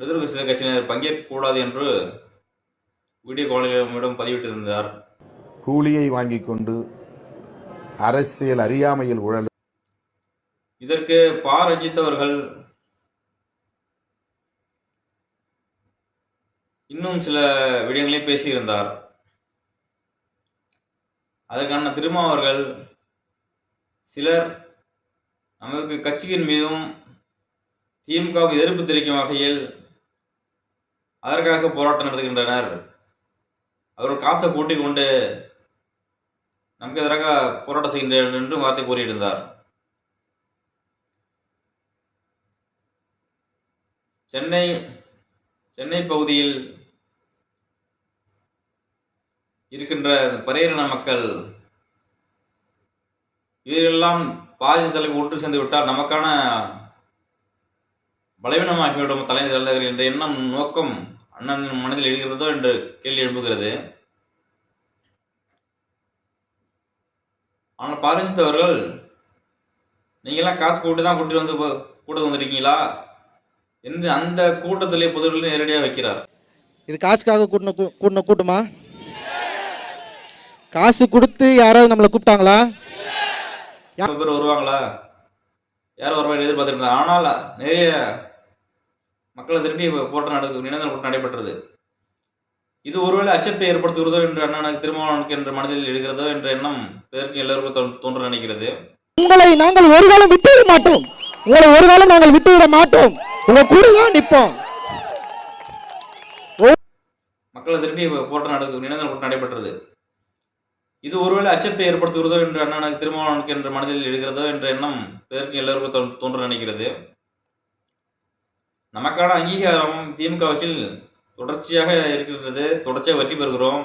விடுதலை சிறுத்தை கட்சியினர் பங்கேற்கக்கூடாது என்று வீடியோ காலிடம் பதிவிட்டிருந்தார். கூலியை வாங்கிக் கொண்டு அரசியல் அறியாமையில் உழல் இதற்கு பா. ரஞ்சித் அவர்கள் இன்னும் சில விடயங்களையும் பேசியிருந்தார். அதற்கான திருமா அவர்கள் சிலர் நமது கட்சியின் மீதும் திமுகவுக்கு எதிர்ப்பு தெரிவிக்கும் வகையில் அதற்காக போராட்டம் நடத்துகின்றனர். அவர்கள் காசை கூட்டிக் கொண்டு நமக்கு எதிராக போராட்டம் செய்கின்றனர் என்று வார்த்தை கூறியிருந்தார். சென்னை சென்னை பகுதியில் இருக்கின்ற பரையரின மக்கள் இவர்களெல்லாம் பாஜக தலைவர் ஒன்று சேர்ந்து விட்டால் நமக்கான பலவீனமாகிவிடும் தலைமை தலைவர் என்ற எண்ணம் நோக்கம் அண்ணன் மனதில் எழுகிறதோ என்று கேள்வி எழுப்புகிறது ஆனால் பாரஞ்சித் அவர்கள் நீங்களாம் காசு கூட்டி தான் கூட்டிட்டு வந்து கூட்டத்துக்கு வந்திருக்கீங்களா? என்று அந்த கூட்டத்திலே பொதுவில் நேரடியாக வைக்கிறார். இது காசுக்காக கூட்டின கூட்டின கூட்டமா? காசு கொடுத்து யாராவது நம்மளை கூப்பிட்டாங்களா? பேர் வருவாங்களா? யாரும் வருவாங்க எதிர்பார்த்துருந்தா ஆனால் நிறைய மக்களை திரும்பி போராட்டம் நடந்து நினைந்தல் கூட்டம் நடைபெற்றது. இது ஒருவேளை அச்சத்தை ஏற்படுத்துகிறதோ என்று அண்ணனுக்கு திருமாவளவனுக்கு என்ற மனதில் எழுகிறதோ என்ற எண்ணம் பிறருக்கு எல்லோருக்கும் தோன்- தோன்ற நினைக்கிறது. உங்களை நாங்கள் ஒரு காலம் விட்டுவிட மாட்டோம். உங்களை ஒரு காலம் நாங்கள் விட்டுவிட மாட்டோம். உங்க கூட தான் நிற்போம் மக்களை திரும்பி போராட்டம் நடந்து நினைந்தல் கூட்டம் நடைபெற்றது. இது ஒருவேளை அச்சத்தை ஏற்படுத்துகிறதோ என்று அண்ணனுக்கு திருமாவளவனுக்கு என்ற மனதில் எழுகிறதோ என்ற எண்ணம் பிறருக்கு எல்லோருக்கும் தோன்- தோன்ற நினைக்கிறது. நமக்கான அங்கீகாரம் திமுகவில் தொடர்ச்சியாக இருக்கின்றது. தொடர்ச்சியாக வெற்றி பெறுகிறோம்.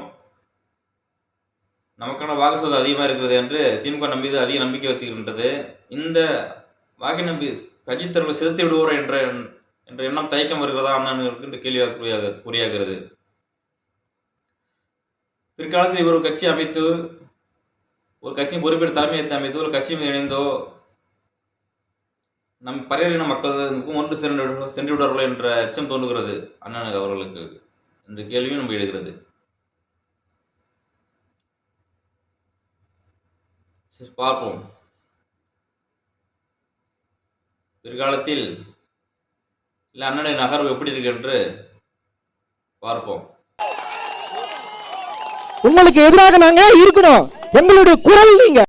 நமக்கான வாக்கு சதவீதம் அதிகமாக இருக்கிறது என்று திமுக நம்பியது அதிக நம்பிக்கை வைத்திருக்கின்றது. இந்த வாக்கு நம்பி கட்சி தரப்பு செலுத்தி விடுவோர் என்ற என்ற எண்ணம் தயக்கம் வருகிறதா அண்ணனுக்கு என்று கேள்வியாக குறியாக குறியாகிறது. பிற்காலத்தில் இவர் ஒரு கட்சி அமைத்து ஒரு கட்சியின் பொறுப்பேற்று தலைமையை அமைத்து ஒரு கட்சி மீது இணைந்தோ நம் பரையறின மக்களுக்கும் ஒன்று சென்று சென்று விடுவார்கள் என்ற அச்சம் தோன்றுகிறது. அண்ணனுக்கு அவர்களுக்கு என்ற கேள்வியும் நம்ம எழுகிறது. சரி பார்ப்போம். பிற்காலத்தில் இல்லை அண்ணனுடைய நகர்வு எப்படி இருக்கு என்று பார்ப்போம். உங்களுக்கு எதிராக நாங்க இருக்கணும். எங்களுடைய குரல் நீங்க.